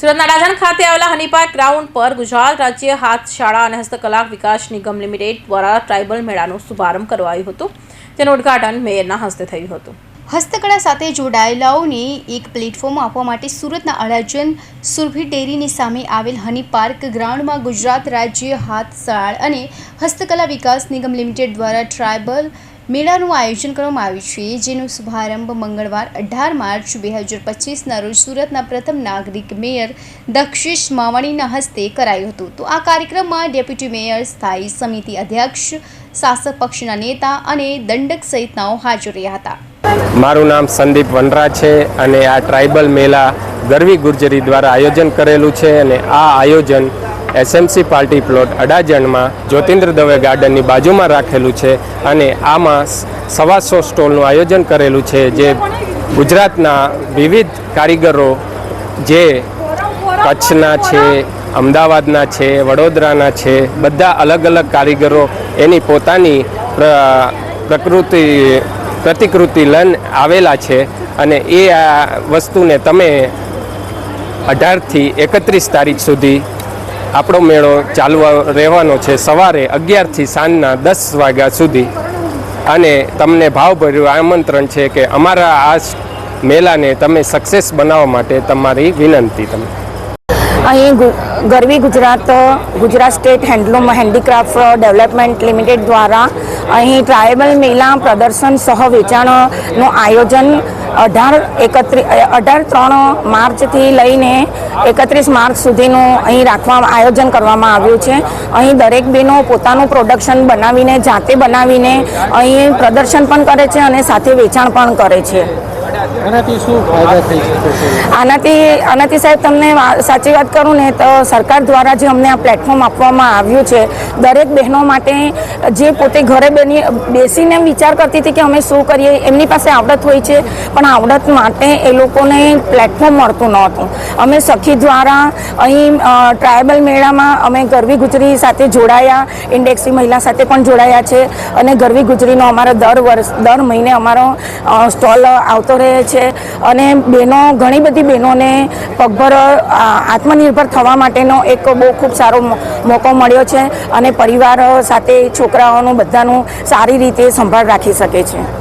સુરતના રાજાન ખાતે આવેલા હનીપાર્ક ગ્રાઉન્ડ પર ગુજરાત રાજ્ય હાથ શાળા અને હસ્તકલા વિકાસ નિગમ લિમિટેડ દ્વારા ટ્રાઇબલ મેળાનો શુભારંભ કરવાયું હતું. તેનું ઉદઘાટન મેયરના હસ્તે થયું હતું. હસ્તકળા સાથે જોડાયેલાઓને એક પ્લેટફોર્મ આપવા માટે સુરતના અડાજન સુરભી ડેરીની સામે આવેલ હની પાર્ક ગ્રાઉન્ડમાં ગુજરાત રાજ્ય હાથશાળ અને હસ્તકલા વિકાસ નિગમ લિમિટેડ દ્વારા ટ્રાયબલ મેળાનું આયોજન કરવામાં આવ્યું છે, જેનો શુભારંભ મંગળવાર અઢાર માર્ચ બે હજાર પચીસના રોજ સુરતના પ્રથમ નાગરિક મેયર દક્ષિશ માવાણીના હસ્તે કરાયું હતું. તો આ કાર્યક્રમમાં ડેપ્યુટી મેયર, સ્થાયી સમિતિ અધ્યક્ષ, શાસક પક્ષના નેતા અને દંડક સહિતનાઓ હાજર રહ્યા હતા. મારું નામ સંદીપ વનરા છે અને આ ટ્રાઇબલ મેળા ગરવી ગુર્જરી દ્વારા આયોજન કરેલું છે અને આ આયોજન એસએમસી પાર્ટી પ્લોટ અડાજણમાં જ્યોતિન્દ્ર દવે ગાર્ડનની બાજુમાં રાખેલું છે અને આમાં સવાસો સ્ટોલનું આયોજન કરેલું છે જે ગુજરાતના વિવિધ કારીગરો જે કચ્છના છે, અમદાવાદના છે, વડોદરાના છે, બધા અલગ અલગ કારીગરો એની પોતાની પ્રકૃતિ, પ્રતિકૃતિ લઈને આવેલા છે અને એ આ વસ્તુને તમે અઢારથી એકત્રીસ તારીખ સુધી આપણો મેળો ચાલવા રહેવાનો છે સવારે અગિયારથી સાંજના દસ વાગ્યા સુધી. અને તમને ભાવભર્યું આમંત્રણ છે કે અમારા આ મેળાને તમે સક્સેસ બનાવવા માટે તમારી વિનંતી તમે અહીં Garvi Gujarat Gujarat state handloom handicraft development limited દ્વારા અહીં ટ્રાયબલ મેલા પ્રદર્શન સહ વેચાણનું આયોજન અઢાર એકત્રીસ અઢાર ત્રણ માર્ચથી લઈને એકત્રીસ માર્ચ સુધીનું અહીં રાખવા આયોજન કરવામાં આવ્યું છે. અહીં દરેક બહેનો પોતાનું પ્રોડક્શન બનાવીને, જાતે બનાવીને અહીં પ્રદર્શન પણ કરે છે અને સાથે વેચાણ પણ કરે છે. આનાથી આનાથી આનાથી સાહેબ તમને સાચી વાત કરું ને તો સરકાર દ્વારા જે અમને આ પ્લેટફોર્મ આપવામાં આવ્યું છે, દરેક બહેનો માટે જે પોતે ઘરે બની, બેસીને વિચાર કરતી હતી કે અમે શું કરીએ, એમની પાસે આવડત હોય છે, પણ આવડત માટે એ લોકોને પ્લેટફોર્મ મળતું નહોતું. અમે સખી દ્વારા અહીં ટ્રાયબલ મેળામાં અમે ગરવી ગુજરી સાથે જોડાયા ઇન્ડેક્સી મહિલા સાથે પણ જોડાયા છે, અને ગરવી ગુજરીનો અમારો દર વર્ષ, દર મહિને અમારો સ્ટોલ આવતો રહે છે અને બહેનો ઘણી બધી બહેનોને પગભર આત્મનિર્ભર થવા માટેનો એક બહુ ખૂબ સારો મોકો મળ્યો છે અને પરિવાર સાથે છોકરાઓનું બધાનું સારી રીતે સંભાળ રાખી શકે છે.